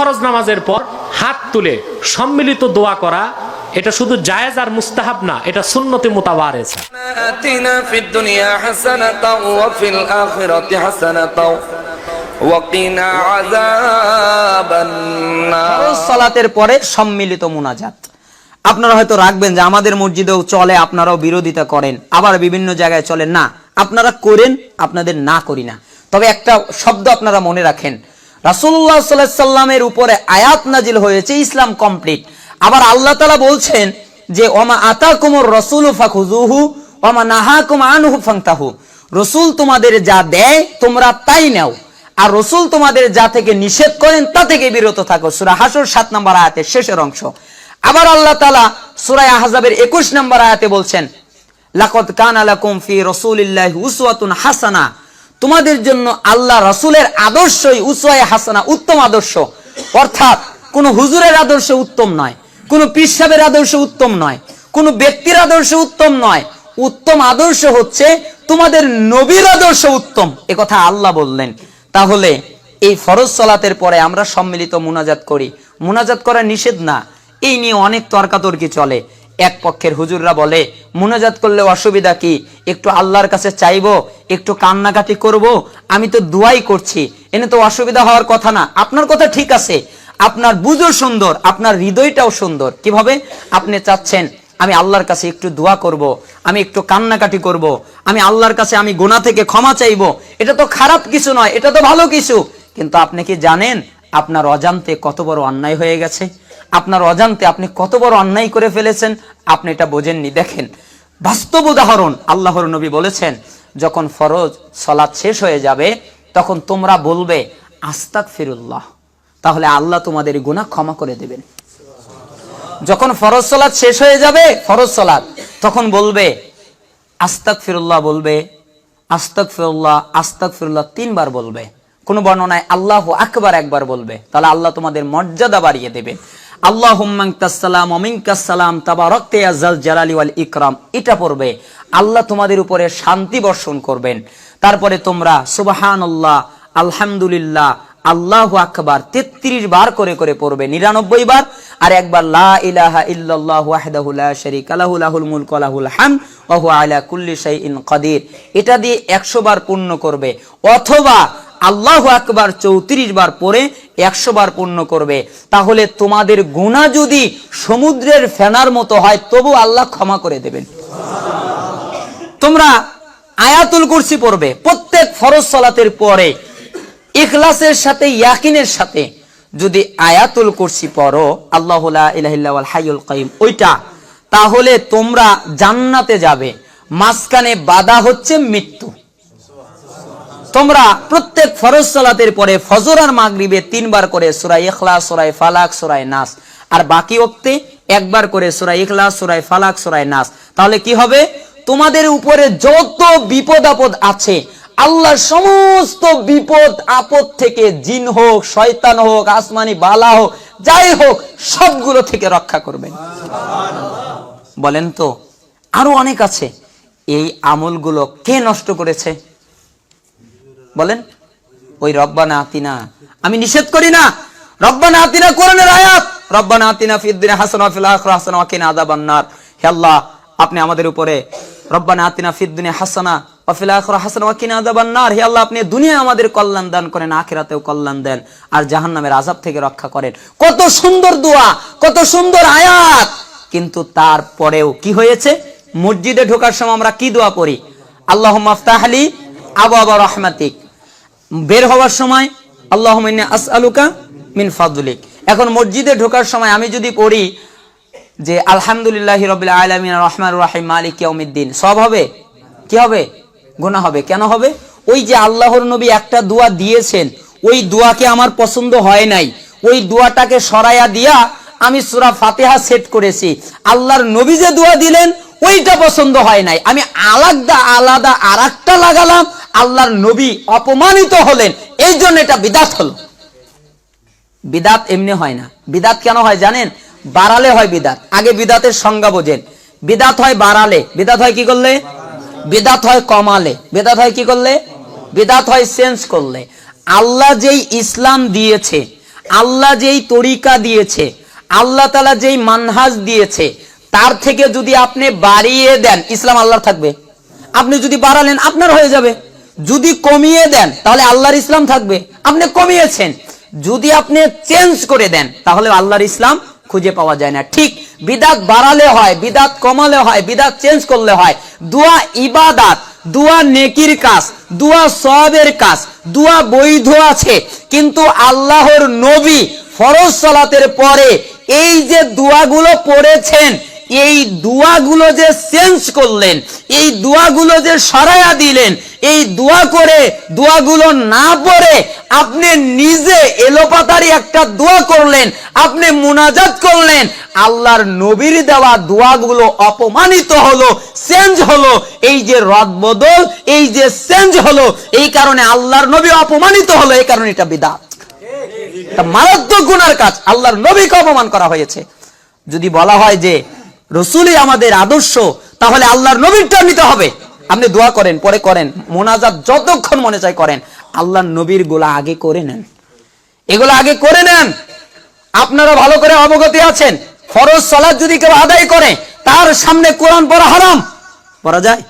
ফরজ নামাজের পর হাত তুলে সম্মিলিত দোয়া করা এটা শুধু জায়েজ আর মুস্তাহাব না এটা সুন্নতে মোতাবার সালাতের পরে সম্মিলিত মোনাজাত। আপনারা হয়তো রাখবেন যে আমাদের মসজিদেও চলে আপনারাও বিরোধিতা করেন আবার বিভিন্ন জায়গায় চলে। না আপনারা করেন আপনাদের না করি না। তবে একটা শব্দ আপনারা মনে রাখেন রাসুল্লাহ সাল্লাহ সাল্লামের উপরে আয়াত নাজিল হয়েছে, ইসলাম কমপ্লিট। আবার আল্লাহ তালা বলছেন যে, ওমা আতা কুমর রসুল ওমা নাহা আনহু ফাংতাহু রসুল তোমাদের যা দেয়, তোমরা তাই আর রসুল তোমাদের যা থেকে নিষেধ করেন, তা থেকে বিরত থাকো। সুরা সাত নম্বর আয়াতের শেষের অংশ। আবার আল্লাহ তালা সুরায় আহজাবের একুশ নম্বর আয়াতে বলছেন লাকত কান আলাকুম ফি রসুলিল্লাহি উসওয়াতুন হাসানা। তোমাদের জন্য আল্লাহ রসুলের আদর্শই উসওয়ায়ে হাসানা উত্তম আদর্শ। অর্থাৎ কোন হুজুরের আদর্শ উত্তম নয়, কোন পিসাবের আদর্শ উত্তম নয়, কোন ব্যক্তির আদর্শ উত্তম নয়। উত্তম আদর্শ হচ্ছে তোমাদের নবীর আদর্শ উত্তম। এ কথা আল্লাহ বললেন। তাহলে এই ফরজ সলাতের পরে আমরা সম্মিলিত মুনাজাত করি। মুনাজাত করা নিষেধ না। এই নিয়ে অনেক তর্কাতর্কি চলে। এক পক্ষের হুজুররা বলে, মুনাজাত করলে অসুবিধা কি? একটু আল্লাহর কাছে চাইব, একটু কান্নাকাটি করব, আমি তো দুয়াই করছি। এনে তো অসুবিধা হওয়ার কথা না। আপনার কথা ঠিক আছে। আপনার বুঝো সুন্দর, আপনার হৃদয়টাও সুন্দর। কীভাবে? আপনি চাচ্ছেন, আমি আল্লাহর কাছে একটু দোয়া করব। আমি একটু কান্নাকাটি করব। আমি আল্লাহর কাছে আমি গোনা থেকে ক্ষমা চাইব। এটা তো খারাপ কিছু নয়, এটা তো ভালো কিছু। কিন্তু আপনি কি জানেন, আপনার অজান্তে কত বড় অন্যায় হয়ে গেছে? আপনার অজান্তে আপনি কত বড় অন্যায় করে ফেলেছেন, আপনি এটা বোঝেননি। দেখেন, বাস্তব উদাহরণ আল্লাহর নবী বলেছেন, যখন ফরজ সলাৎ শেষ হয়ে যাবে, তখন তোমরা বলবে আস্তাক ফিরুল্লাহ তাহলে আল্লাহ তোমাদের গুনাহ ক্ষমা করে দেবেন। যখন ফরজ সলাৎ শেষ হয়ে যাবে, ফরজ সলাৎ তখন বলবে আস্তাক ফিরুল্লাহ বলবে আস্তাক ফিরুল্লাহ আস্তাক ফিরুল্লাহ তিনবার বলবে। কোন বর্ণনায় আল্লাহ আকবার একবার বলবে। তাহলে আল্লাহ তোমাদের মর্যাদা বাড়িয়ে দেবে। আল্লাহ হুম্মাংতাসালাম অমিনকাসালাম তাবারকতে আজাল জালালি ওয়াল ইকরাম। এটা পড়বে। আল্লাহ তোমাদের উপরে শান্তি বর্ষণ করবেন। তারপরে তোমরা সুবাহান আল্লাহ আলহামদুলিল্লাহ, আল্লাহ আকবার তেত্রিশ বার করে করে পড়বে, নিরানব্বই বার। আর একবার লা ইলাহা ইল্লাল্লাহু ওয়াহদাহু লা শারীকা লাহু, লাহুল মুলকু লাহুল হামদ ওয়া কাদির। এটা দিয়ে 100 বার পূর্ণ করবে। অথবা আল্লাহু আকবার চৌত্রিশ বার পরে একশো বার পূর্ণ করবে। তাহলে তোমাদের গুণা যদি সমুদ্রের ফেনার মতো হয়, তবু আল্লাহ ক্ষমা করে দেবেন। তোমরা আয়াতুল কুরসি পড়বে। প্রত্যেক ফরজ সালাতের পরে, ইখলাসের সাথে, ইয়াকিনের সাথে যদি আয়াতুল কুরসি পড়ো, আল্লাহ হাইউল কাইম ওইটা, তাহলে তোমরা জান্নাতে যাবে। মাঝখানে বাধা হচ্ছে মৃত্যু। তোমরা প্রত্যেক ফরজ সালাতের পরে ফজর আর মাগরিবে তিনবার করে সুরাই ইখলাস সুরাই ফালাক সুরাই নাস। আর বাকি ওক্তে একবার করে সুরাই ইখলাস সুরাই ফালাক সুরাই নাস। তাহলে কি হবে? তোমাদের উপরে যত বিপদ আপদ আছে আল্লাহ সমস্ত বিপদ আপদ থেকে জিন হোক, শয়তান হোক, আসমানি বালা হোক, যাই হোক, সবগুলো থেকে রক্ষা করবেন। বলেন তো, আরও অনেক আছে। এই আমলগুলো কে নষ্ট করেছে? বলেন? ওই রব্বানা আতিনা। আমি নিষেধ করি না। রব্বানা আতিনা কোরআনের আয়াত। রব্বানা আতিনা ফিদ দুনিয়া হাসানা, ফিল হাসানা, ওয়া কিনা আযাবান নার। হে আল্লাহ, আপনি আমাদের উপরে রব্বানা আতিনা ফিদ দুনিয়া হাসানা, ওয়া ফিল ওয়া কিনা হে আল্লাহ, আপনি আমাদের কল্যাণ দান করেন, আখিরাতেও কল্যাণ দেন, আর জাহান্নামের আযাব থেকে রক্ষা করেন। কত সুন্দর দোয়া, কত সুন্দর আয়াত। কিন্তু তারপরেও কি হয়েছে? মসজিদে ঢোকার সময় আমরা কি দোয়া পড়ি? আল্লাহ মাফতাহলি আবু আবা রহমাতিক। বের হওয়ার সময় আল্লাহ আস আলুকা মিন ফাদুলিক। এখন মসজিদে ঢোকার সময় আমি যদি পড়ি যে, আলহামদুলিল্লাহ রবিল আলমিন রহমান রাহিম, মালিক ইয়াউমিদ্দিন। সব হবে? কি হবে? গুনাহ হবে। কেন হবে? ওই যে আল্লাহর নবী একটা দোয়া দিয়েছেন, ওই দোয়াকে আমার পছন্দ হয় নাই। ওই দোয়াটাকে সরাইয়া দিয়া আমি সুরা ফাতেহা সেট করেছি। আল্লাহর নবী যে দোয়া দিলেন, ওইটা পছন্দ হয় নাই। আমি আলাদা আলাদা আর লাগালাম আল্লাহর নবী অপমানিত হলেন এই জন্য এটা বিদাত হলো। বিদাত এমনি হয় না। বিদাত কেন হয় জানেন? বাড়ালে হয় বিদাত। আগে বিদাতের সংজ্ঞা বোঝেন। বিদাত হয় বাড়ালে। বিদাত হয় কি করলে? বিদাত হয় কমালে। বিদাত হয় কি করলে? বিদাত হয় চেঞ্জ করলে। আল্লাহ যেই ইসলাম দিয়েছে, আল্লাহ যেই তরিকা দিয়েছে, আল্লাহ তালা যেই মানহাজ দিয়েছে, তার থেকে যদি আপনি বাড়িয়ে দেন, ইসলাম আল্লাহ থাকবে। আপনি যদি বাড়ালেন, আপনার হয়ে যাবে। যদি কমিয়ে দেন, তাহলে আল্লাহর ইসলাম থাকবে। আপনি কমিয়েছেন। যদি আপনি চেঞ্জ করে দেন, তাহলে আল্লাহর ইসলাম খুঁজে পাওয়া যায় না। ঠিক, বিদাত বাড়ালে হয়, বিদাত কমালে হয়, বিদাত চেঞ্জ করলে হয়। দুয়া ইবাদাত, দুয়া নেকির কাজ, দুয়া সবের কাজ, দুয়া বৈধ আছে। কিন্তু আল্লাহর নবী ফরজ সালাতের পরে এই যে দুয়াগুলো পড়েছেন এই দুয়াগুলো যে চেঞ্জ করলেন, এই দুয়াগুলো যে সরাইয়া দিলেন, এই দোয়া করে দোয়াগুলো না পড়ে আপনি নিজে এলোপাতারি একটা দোয়া করলেন, আপনি মুনাজাত করলেন, আল্লাহর নবীর দেওয়া দোয়াগুলো অপমানিত হলো চেঞ্জ হলো, এই যে রদ বদল, এই যে চেঞ্জ হলো, এই কারণে আল্লাহর নবী অপমানিত হলো, এই কারণে এটা এটা মারাত্মক গুনার কাজ, আল্লাহর নবীকে অপমান করা হয়েছে। যদি বলা হয় যে রসুলই আমাদের আদর্শ, তাহলে আল্লাহর নবীরটা নিতে হবে। আপনি দোয়া করেন, পরে করেন, মোনাজাত যতক্ষণ মনে চায় করেন। আল্লাহর নবীর গোলা আগে করে নেন। এগুলো আগে করে নেন। আপনারা ভালো করে অবগতি আছেন। ফরজ সালাদ যদি কেউ আদায় করে, তার সামনে কোরআন পড়া হারাম। পড়া যায়?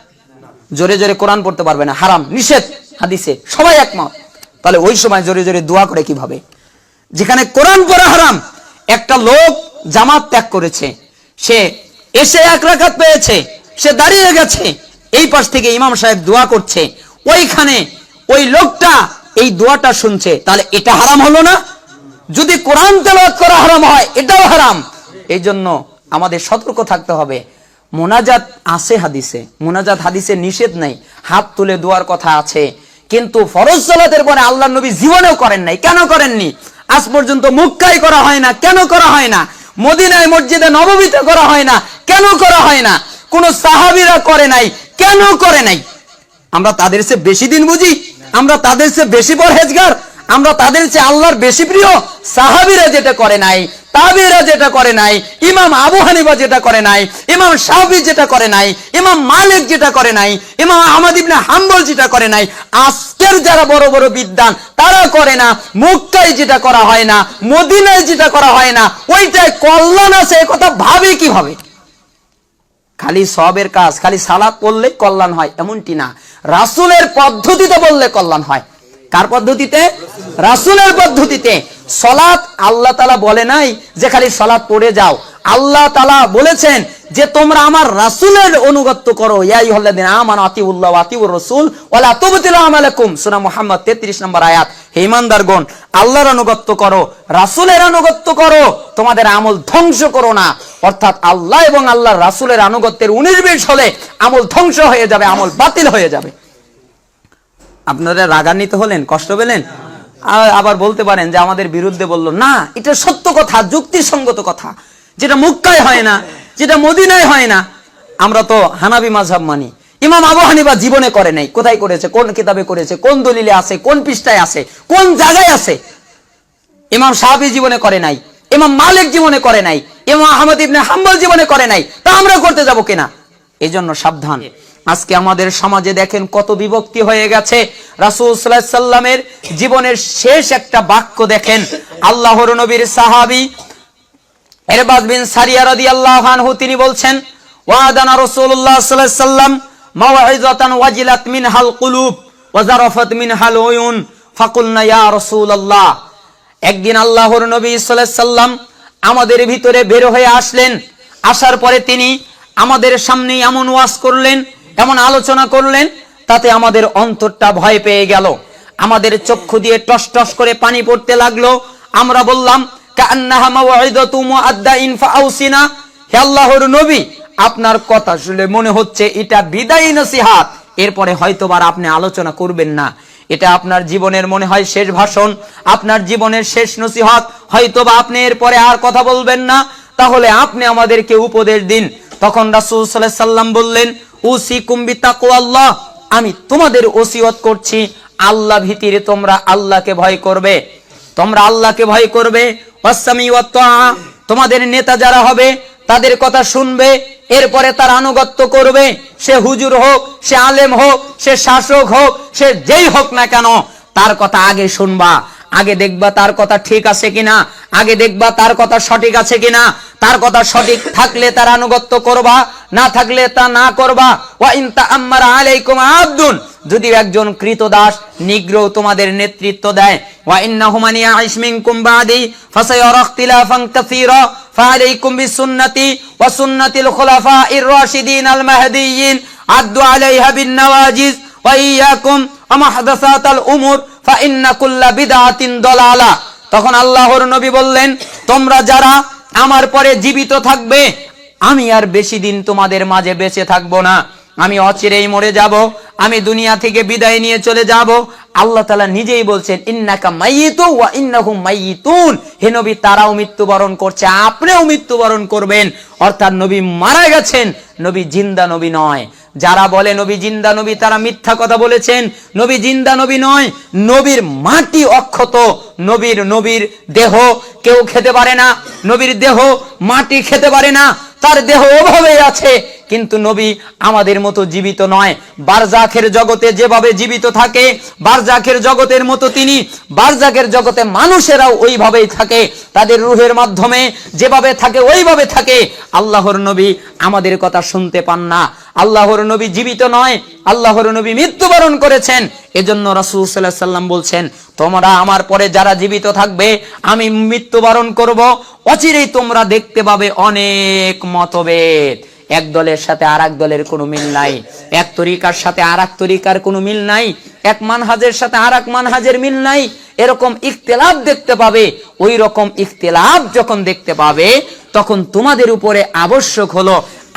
জোরে জোরে কোরআন পড়তে পারবে না। হারাম, নিষেধ, হাদিসে। সবাই একমত। তাহলে ওই সময় জোরে জোরে দোয়া করে কীভাবে? যেখানে কোরআন পড়া হারাম, একটা লোক জামাত ত্যাগ করেছে। সে এসে এক রাকাত পেয়েছে, সে দাঁড়িয়ে গেছে। এই পাশ থেকে ইমাম সাহেব দোয়া করছে, ওইখানে ওই লোকটা এই দোয়াটা শুনছে, তাহলে এটা হারাম হলো না? যদি কোরআন তেলাওয়াত করা হারাম হয়, এটাও হারাম। এই জন্য আমাদের সতর্ক থাকতে হবে। মোনাজাত আছে হাদিসে, মোনাজাত হাদিসে নিষেধ নাই, হাত তুলে দোয়ার কথা আছে। কিন্তু ফরজ সালাতের পরে আল্লাহ নবী জীবনেও করেন নাই। কেন করেননি? আজ পর্যন্ত মুক্কাই করা হয় না, কেন করা হয় না? মদিনায় মসজিদে নবমীতে করা হয় না। কেন করা হয় না? কোন সাহাবিরা করে নাই। কেন করে নাই? আমরা তাদের সে বেশি দিন বুঝি? আমরা তাদের সে বেশি পরহেজগার? আমরা তাদের চেয়ে আল্লাহর বেশি প্রিয় সাহাবিরা যেটা করে নাই, তাবিরা যেটা করে নাই, ইমাম আবু হানিফা যেটা করে নাই, ইমাম শাফি যেটা করে নাই, ইমাম মালিক যেটা করে নাই, ইমাম আহমদ ইবনে হাম্বল যেটা করে নাই, আজকের যারা বড় বড় বিদ্বান, তারা করে না, মুক্তায় যেটা করা হয় না, মদিনায় যেটা করা হয় না ওইটাই কল্যাণ আছে কথা ভাবে কীভাবে খালি সবের কাজ, খালি সালাত পড়লে কল্যাণ হয়, এমনটি না। রাসুলের পদ্ধতিতে বললে কল্যাণ হয়। কার পদ্ধতিতে? রাসুলের পদ্ধতিতে। সলাৎ আল্লাহ তালা বলে নাই যে খালি সলাৎ পড়ে যাও। আল্লাহ তালা বলেছেন যে তোমরা আমার রাসুলের অনুগত্য করো। ইয়াই হল্লাদিন আমান আতিউল্লাহ আতিউর রসুল ওলা তুবতিল আমালাকুম। সুনা মুহাম্মদ 33 নম্বর আয়াত। হে ইমানদারগণ, আল্লাহর আনুগত্য করো, রাসুলের আনুগত্য করো। তোমাদের আমল ধ্বংস করো না। অর্থাৎ আল্লাহ এবং আল্লাহর রাসুলের আনুগত্যের উনিশ বিশ হলে আমল ধ্বংস হয়ে যাবে, আমল বাতিল হয়ে যাবে। আপনারা রাগান্বিত হলেন, কষ্ট পেলেন? আবার বলতে পারেন যে আমাদের বিরুদ্ধে বলল, না, এটা সত্য কথা, যুক্তিসঙ্গত কথা। যেটা মুক্কায় হয় না, যেটা মদিনায় হয় না, আমরা তো হানাবি মাঝহাব মানি। ইমাম আবু হানিফা জীবনে করে নাই। কোথায় করেছে? কোন কিতাবে করেছে? কোন দলিলে আছে? কোন পৃষ্ঠায় আছে? কোন জায়গায় আছে? ইমাম সাহাবি জীবনে করে নাই। ইমাম মালিক জীবনে করে নাই। ইমাম আহমদ ইবনে হাম্বল জীবনে করে নাই। তা আমরা করতে যাব কিনা? এই জন্য সাবধান। আজকে আমাদের সমাজে দেখেন কত বিভক্তি হয়ে গেছে। রাসূল সাল্লাল্লাহু আলাইহি সাল্লামের জীবনের শেষ একটা বাক্য দেখেন, আল্লাহর নবীর সাহাবী এরবাজ বিন সারিয়া রাদিয়াল্লাহু আনহু, তিনি বলছেন, ওয়াদানা আলাইহি সাল্লাম মাওয়াইযাতান ওয়াজিলাত মিনহাল কুলুব ওয়া জারাফাত মিনহাল উয়ুন। ফাকুলনা, ইয়া রাসূলুল্লাহ, একদিন আল্লাহর নবী সাল্লাল্লাহু সাল্লাম আমাদের ভিতরে বের হয়ে আসলেন। আসার পরে তিনি আমাদের সামনে এমন ওয়াজ করলেন এমন আলোচনা করলেন? তাতে আমাদের অন্তরটা ভয় পেয়ে গেল। আমাদের চক্ষু দিয়ে টস টস করে পানি পড়তে লাগল। আমরা বললাম আপনার কথা শুনে মনে হচ্ছে এটা বিদায়ী নসিহাত। এরপরে হয়তোবার আপনি আলোচনা করবেন না। এটা আপনার জীবনের মনে হয় শেষ ভাষণ, আপনার জীবনের শেষ নসিহত। হয়তোবা আপনি এরপরে আর কথা বলবেন না। তাহলে আপনি আমাদেরকে উপদেশ দিন। তখন রাসূল সাল্লাম বললেন আমি তোমাদের ওসিয়ত করছি, আল্লাহ ভীতির তোমরা আল্লাহকে ভয় করবে। তোমরা আল্লাহকে ভয় করবে। তোমাদের নেতা যারা হবে, তাদের কথা শুনবে, এরপরে তার আনুগত্য করবে। সে হুজুর হোক, সে আলেম হোক, সে শাসক হোক, সে যেই হোক না কেন, তার কথা আগে শুনবা। আগে দেখবা তার কথা ঠিক আছে কিনা? আগে দেখবা তার কথা সঠিক আছে কিনা? তার কথা সঠিক থাকলে তার আনুগত্য করবা, না থাকলে তা না করবা। আলাইকুম আবদুন। যদি একজন কৃতদাস নিগ্র তোমাদের নেতৃত্ব দেয়। ওয়া তখন আল্লাহর নবী বললেন, তোমরা যারা আমার পরে জীবিত থাকবে, আমি আর বেশি দিন তোমাদের মাঝে বেঁচে থাকব না। আমি অচিরেই মরে যাব, আমি দুনিয়া থেকে বিদায় নিয়ে চলে যাব। আল্লাহ তালা নিজেই বলছেন, ইন্নাকা মাইয়িতু ওয়া মাইয়িতুন হে নবী, তারাও মৃত্যুবরণ করছে, আপনিও মৃত্যুবরণ করবেন। অর্থাৎ নবী মারা গেছেন, নবী জিন্দা নবী নয়। যারা বলে নবী জিন্দা নবী, তারা মিথ্যা কথা বলেছেন। নবী জিন্দা নবী নয়, নবীর মাটি অক্ষত, নবীর নবীর দেহ। কেউ খেতে পারে না, নবীর দেহ মাটি খেতে পারে না, তার দেহ ওভাবে আছে। কিন্তু নবী আমাদের মতো জীবিত নয়। বারজাখের জগতে যেভাবে জীবিত থাকে, বারজাখের জগতের মতো তিনি, বারজাখের জগতে মানুষেরাও ওইভাবেই থাকে। তাদের রুহের মাধ্যমে যেভাবে থাকে, ওইভাবে থাকে। আল্লাহর নবী আমাদের কথা শুনতে পান না। আল্লাহর নবী জীবিত নয়, আল্লাহর নবী মৃত্যুবরণ করেছেন। এজন্য রাসূল আলাইহি সাল্লাম বলছেন, তোমরা আমার পরে যারা জীবিত থাকবে, আমি মৃত্যুবরণ করব। অচিরেই তোমরা দেখতে পাবে অনেক মতভেদ। এক দলের সাথে আর দলের কোনো মিল নাই, এক তরিকার সাথে আর এক তরিকার কোনো মিল নাই, এক মানহাজের সাথে আর এক মানহাজের মিল নাই। এরকম ইখতিলাফ দেখতে পাবে ওই রকম ইখতিলাফ যখন দেখতে পাবে, তখন তোমাদের উপরে আবশ্যক হলো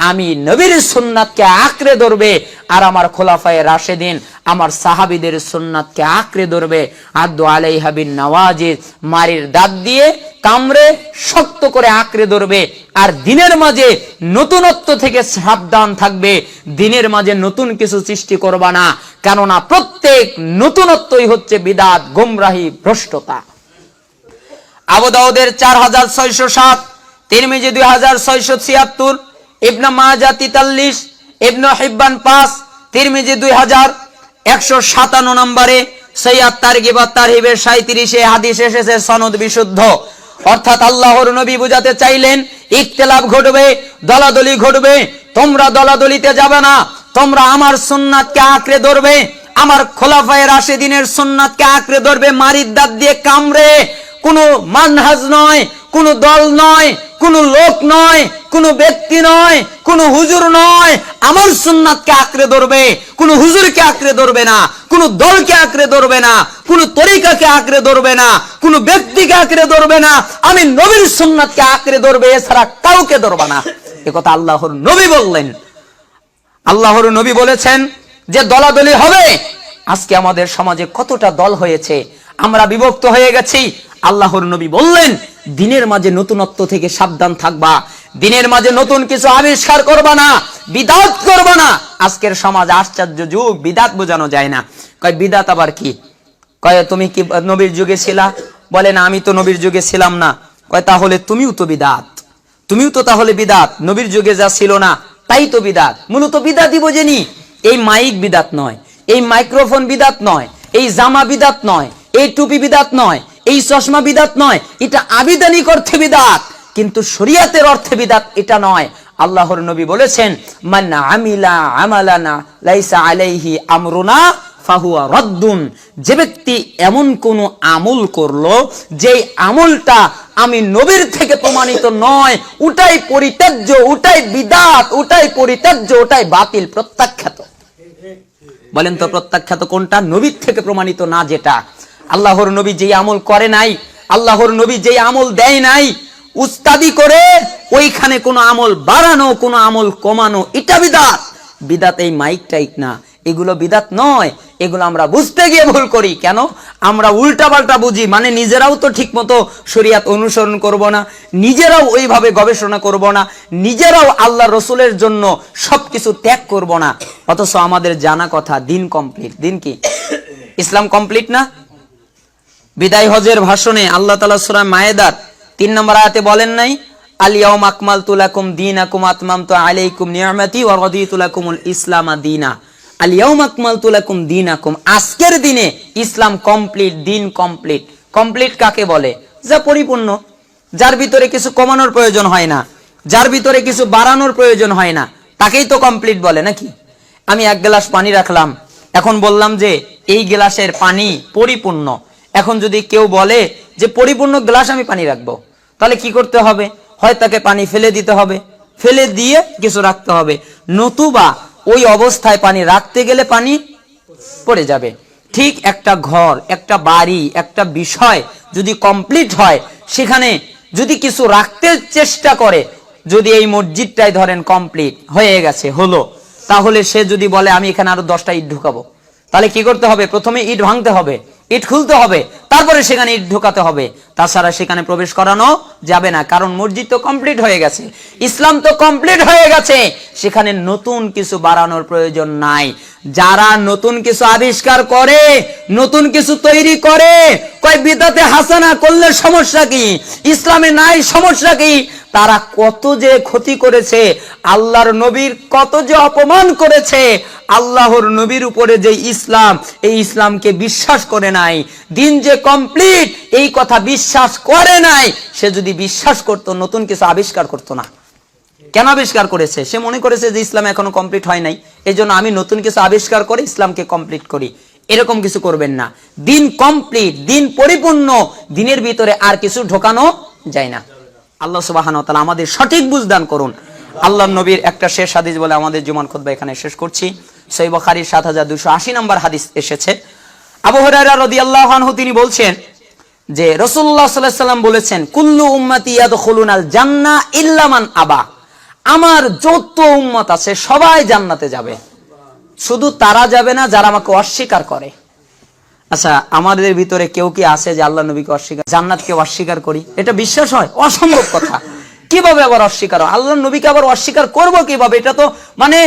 আমি নবীর সুন্নাতকে আঁকড়ে ধরবে আর আমার খোলাফায়ে রাশেদিন, আমার সাহাবিদের সুন্নাতকে আঁকড়ে ধরবে। আদু আলাইহা বিন নওয়াজিজ মারির দাঁত দিয়ে কামড়ে শক্ত করে আঁকড়ে ধরবে। আর দিনের মাঝে নতুনত্ব থেকে সাবধান থাকবে। দিনের মাঝে নতুন কিছু সৃষ্টি করবা না, কেননা প্রত্যেক নতুনত্বই হচ্ছে বিদাত, গোমরাহি ভ্রষ্টতা। আবু দাউদের চার হাজার ছয়শো সাত, তিরমিজি দুই হাজার ছয়শো ছিয়াত্তর ইবনা মাজা তিতাল্লিশ, ইবনু হিব্বান পাঁচ, তিরমিজি দুই হাজার, একশো সাতান্ন নম্বরে সৈয়াদ তারগিবা তারহিবের সাঁত্রিশে হাদিস এসেছে, সনদ বিশুদ্ধ। অর্থাৎ আল্লাহর নবী বুঝাতে চাইলেন, ইখতিলাফ ঘটবে, দলাদলি ঘটবে, তোমরা দলাদলিতে যাবে না, তোমরা আমার সুন্নাতকে আঁকড়ে ধরবে, আমার খোলাফায়ের রাশেদিনের সুন্নাতকে আঁকড়ে ধরবে, মারির দাঁত দিয়ে কামড়ে কোনো মানহাজ নয়, কোনো দল নয়, কোনো লোক নয়, কোনো ব্যক্তি নয়, কোনো হুজুর নয়। আমার সুন্নাতকে আঁকড়ে ধরবে, কোনো হুজুরকে আঁকড়ে ধরবে না, কোনো দলকে আঁকড়ে ধরবে না, কোনো তরিকাকে আঁকড়ে ধরবে না, কোনো ব্যক্তিকে আঁকড়ে ধরবে না। আমি নবীর সুন্নাতকে আঁকড়ে ধরবে, এছাড়া কাউকে ধরবে না। কথা আল্লাহর নবী বললেন। আল্লাহর নবী বলেছেন যে দলাদলি হবে। আজকে আমাদের সমাজে কতটা দল হয়েছে। আমরা বিভক্ত হয়ে গেছি। আল্লাহর নবী বললেন, দিনের মাঝে নতুনত্ব থেকে সাবধান থাকবা। দিনের মাঝে নতুন কিছু আবিষ্কার করবা না, বিদাত করবা না। আজকের সমাজ আশ্চর্য যুগ, বিদাত বোঝানো যায় না। কয়, বিদাত আবার কি? কয়, তুমি কি নবীর যুগে ছিলা? বলে, না, আমি তো নবীর যুগে ছিলাম না। কয়, তাহলে তুমিও তো বিদাত। তুমিও তো তাহলে বিদাত। নবীর যুগে যা ছিল না, তাই তো বিদাত। মূলত বিদাতই বোঝেনি। এই মাইক বিদাত নয়, এই মাইক্রোফোন বিদাত নয়, এই জামা বিদাত নয়, এই টুপি বিদাত নয় এই চশমা বিদাত নয়, এটা আবিধানিক অর্থে বিদাত। কিন্তু শরিয়াতের অর্থে বিদাত এটা নয়। আল্লাহর নবী বলেছেন আমিলা আমালানা লাইসা আলাইহি আমরুনা ফাহুয়া রদ্দুন। যে ব্যক্তি এমন কোন আমল করল যে আমলটা আমি নবীর থেকে প্রমাণিত নয় উটাই পরিত্যাজ্য উটাই বিদাত উটাই পরিত্যাজ্য, ওটাই বাতিল, প্রত্যাখ্যাত। বলেন তো, প্রত্যাখ্যাত কোনটা? নবীর থেকে প্রমাণিত না যেটা। আল্লাহর নবী যেই আমল করে নাই, আল্লাহর নবী যেই আমল দেয় নাই, উস্তাদি করে ওইখানে কোনো আমল বাড়ানো, কোনো আমল কমানো, এটা বিদাত। বিদাত এই মাইক টাইক না, এগুলো বিদাত নয়, এগুলো আমরা বুঝতে গিয়ে ভুল করি। কেন? আমরা উল্টা পাল্টা বুঝি মানে নিজেরাও তো ঠিক মতো শরিয়াত অনুসরণ করব না, নিজেরাও ওইভাবে গবেষণা করব না, নিজেরাও আল্লাহ রসুলের জন্য সবকিছু ত্যাগ করব না। অথচ আমাদের জানা কথা, দিন কমপ্লিট দিন কি? ইসলাম কমপ্লিট না? বিদায় হজের ভাষণে আল্লাহ তালা সুরা মায়েদার তিন নম্বর আয়াতে বলেন নাই আলিয়াউম আকমাল তুলাকুম দিন আকুম আতমাম তো আলাইকুম নিয়ামতি ও তুলাকুমুল ইসলাম দিনা। আলিয়াউম আকমাল তুলাকুম দিন আকুম আজকের দিনে ইসলাম কমপ্লিট, দিন কমপ্লিট। কমপ্লিট কাকে বলে? যা পরিপূর্ণ, যার ভিতরে কিছু কমানোর প্রয়োজন হয় না, যার ভিতরে কিছু বাড়ানোর প্রয়োজন হয় না, তাকেই তো কমপ্লিট বলে নাকি? আমি এক গ্লাস পানি রাখলাম। এখন বললাম যে, এই গ্লাসের পানি পরিপূর্ণ। এখন যদি কেউ বলে যে পরিপূর্ণ গ্লাস আমি পানি রাখব, তাহলে কি করতে হবে? হয় তাকে পানি ফেলে দিতে হবে। ফেলে দিয়ে কিছু রাখতে হবে। নতুবা ওই অবস্থায় পানি রাখতে গেলে পানি পড়ে যাবে। ঠিক একটা ঘর, একটা বাড়ি, একটা বিষয় যদি কমপ্লিট হয়, সেখানে যদি কিছু রাখতে চেষ্টা করে, যদি এই মসজিদটাই ধরেন কমপ্লিট হয়ে গেছে, হলো, তাহলে সে যদি বলে, আমি এখানে আরও দশটা ইট ঢুকাবো। তাহলে কি করতে হবে? প্রথমে ইট ভাঙতে হবে। ইট খুলতে হবে, তারপরে সেখানে ইট ঢোকাতে হবে। তাছাড়া সেখানে প্রবেশ করানো যাবে না, কারণ মসজিদ তো কমপ্লিট হয়ে গেছে, ইসলাম তো কমপ্লিট হয়ে গেছে। সেখানে নতুন কিছু বাড়ানোর প্রয়োজন নাই। যারা নতুন কিছু আবিষ্কার করে, নতুন কিছু তৈরি করে, কয় বিদাতে হাসানা করলে সমস্যা কি? ইসলামে নাই সমস্যা কি? তারা কত যে ক্ষতি করেছে, আল্লাহর নবীর কত যে অপমান করেছে, আল্লাহর নবীর উপরে যে ইসলাম, এই ইসলামকে বিশ্বাস করে নাই। দিন যে কমপ্লিট এই কথা বিশ্বাস করে নাই। সে যদি বিশ্বাস করত, নতুন কিছু আবিষ্কার করত না। কেন আবিষ্কার করেছে? সে মনে করেছে যে ইসলাম এখনও কমপ্লিট হয় নাই। এই আমি নতুন কিছু আবিষ্কার করে, ইসলামকে কমপ্লিট করি। এরকম কিছু করবেন না। দিন কমপ্লিট দিন পরিপূর্ণ, দিনের ভিতরে আর কিছু ঢোকানো যায় না। আল্লাহ সুবাহান তাআলা আমাদের সঠিক বুঝদান করুন। আল্লাহ নবীর একটা শেষ হাদিস বলে আমাদের জুমান খুদ্া এখানে শেষ করছি। সই বখারির সাত হাজার দুশো আশি নম্বর হাদিস এসেছে। আবু হরাইরা রাদিয়াল্লাহু আনহু তিনি বলছেন যে রসুল্লাহ সাল্লাম বলেছেন, কুল্লু উম্মতি ইয়াদখুলুনাল জান্নাহ ইল্লা মান আবা। আমার যত উম্মত আছে সবাই জান্নাতে যাবে। শুধু তারা যাবে না, যারা আমাকে অস্বীকার করে। আচ্ছা আমাদের ভিতরে কেউ কি আছে যে আল্লাহ নবীকে অস্বীকার জান্নাতকে অস্বীকার করি? এটা বিশ্বাস হয়? অসম্ভব কথা। কীভাবে আবার অস্বীকার আল্লাহ নবীকে আবার অস্বীকার করব কীভাবে? এটা তো মানে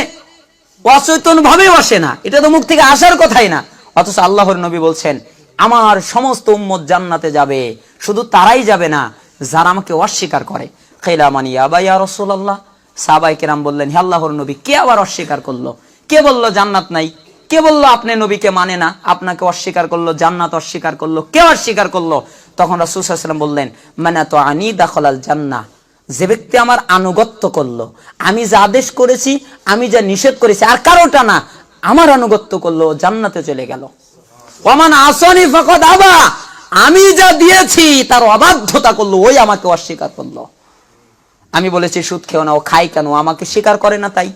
অচেতন ভাবেও আসে না। এটা তো মুখ থেকে আসার কথাই না। অথচ আল্লাহর নবী বলছেন, আমার সমস্ত উম্মত জান্নাতে যাবে। শুধু তারাই যাবে না, যারা আমাকে অস্বীকার করে। খেলা মানি আবাইয়া রসুল্লাহ সাবাই কেরাম বললেন, হে আল্লাহর নবী, কে আবার অস্বীকার করল? কে বলল জান্নাত নাই? কে বলল আপনি নবীকে মানে না? আপনাকে অস্বীকার করল, জান্নাত অস্বীকার করল। কে অস্বীকার করল? তখন রাসুসাল্লাম বললেন মানে তো আনি দাখলাল জান্না যে ব্যক্তি আমার আনুগত্য করল, আমি যা আদেশ করেছি, আমি যা নিষেধ করেছি, আর কারোটা না, আমার আনুগত্য করল জান্নাতে চলে গেল। ওমান আসনি ফকত আবা। আমি যা দিয়েছি, তার অবাধ্যতা করল, ওই আমাকে অস্বীকার করল। আমি বলেছি, সুদ খেও না, ও খাই কেন? আমাকে স্বীকার করে না তাই।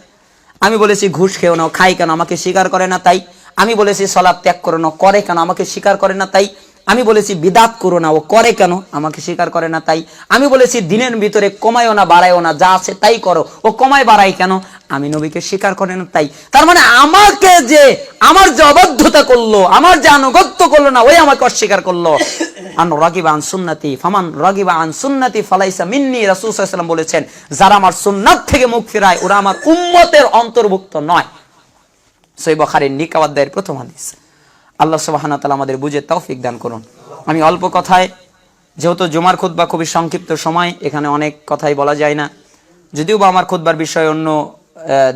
আমি বলেছি, ঘুষ খেও না খাই কেন? আমাকে স্বীকার করে না তাই? আমি বলেছি সলাপ ত্যাগ করে না, করে কেন? আমাকে স্বীকার করে না তাই? আমি বলেছি বিদাত করো না, ও করে কেন? আমাকে স্বীকার করে না, তাই। আমি বলেছি দিনের ভিতরে কমায়ও না, বাড়ায়ও না, যা আছে তাই করো। ও কমায় বাড়াই কেন? আমি নবীকে স্বীকার করে না, তাই। তার মানে আমাকে যে আমার যে অবাধ্যতা করল, আমার যে আনুগত্য করল না, ওই আমাকে অস্বীকার করল। আন ফালাইসা মিন্নি বলেছেন, যারা আমার সুন্নাত থেকে মুখ ফিরায়, ওরা আমার উম্মতের অন্তর্ভুক্ত নয়। সই বখারির প্রথম হাদিস। আল্লাহ সুবহানাহু ওয়া তাআলা আমাদের বুঝে তৌফিক দান করুন। আমি অল্প কথায়, যেহেতু জুমার খুতবা খুবই সংক্ষিপ্ত সময়, এখানে অনেক কথাই বলা যায় না। যদিও বা আমার খুতবার বিষয় অন্য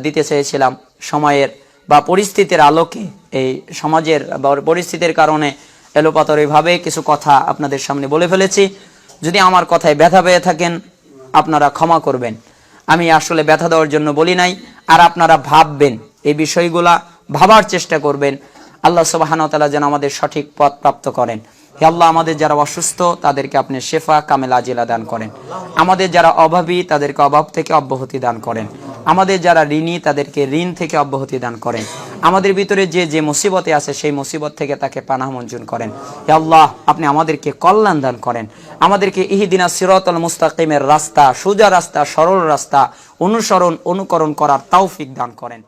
দিতে চেয়েছিলাম, সময়ের বা পরিস্থিতির আলোকে, এই সমাজের বা পরিস্থিতির কারণে এলোপাতরিভাবে কিছু কথা আপনাদের সামনে বলে ফেলেছি। যদি আমার কথায় ব্যথা পেয়ে থাকেন, আপনারা ক্ষমা করবেন। আমি আসলে ব্যথা দেওয়ার জন্য বলি নাই, আর আপনারা ভাববেন, এই বিষয়গুলা ভাবার চেষ্টা করবেন। আল্লাহ সুবাহানতালা যেন আমাদের সঠিক পথ প্রাপ্ত করেন। হে আল্লাহ, আমাদের যারা অসুস্থ, তাদেরকে আপনি শেফা কামেল আজিলা দান করেন। আমাদের যারা অভাবী, তাদেরকে অভাব থেকে অব্যাহতি দান করেন। আমাদের যারা ঋণী, তাদেরকে ঋণ থেকে অব্যাহতি দান করেন। আমাদের ভিতরে যে যে মুসিবতে আছে, সেই মুসিবত থেকে তাকে পানাহ মঞ্জুর করেন। হে আল্লাহ, আপনি আমাদেরকে কল্যাণ দান করেন। আমাদেরকে ইহিদিনা সিরতল মুস্তাকিমের রাস্তা, সোজা রাস্তা, সরল রাস্তা, অনুসরণ, অনুকরণ করার তৌফিক দান করেন।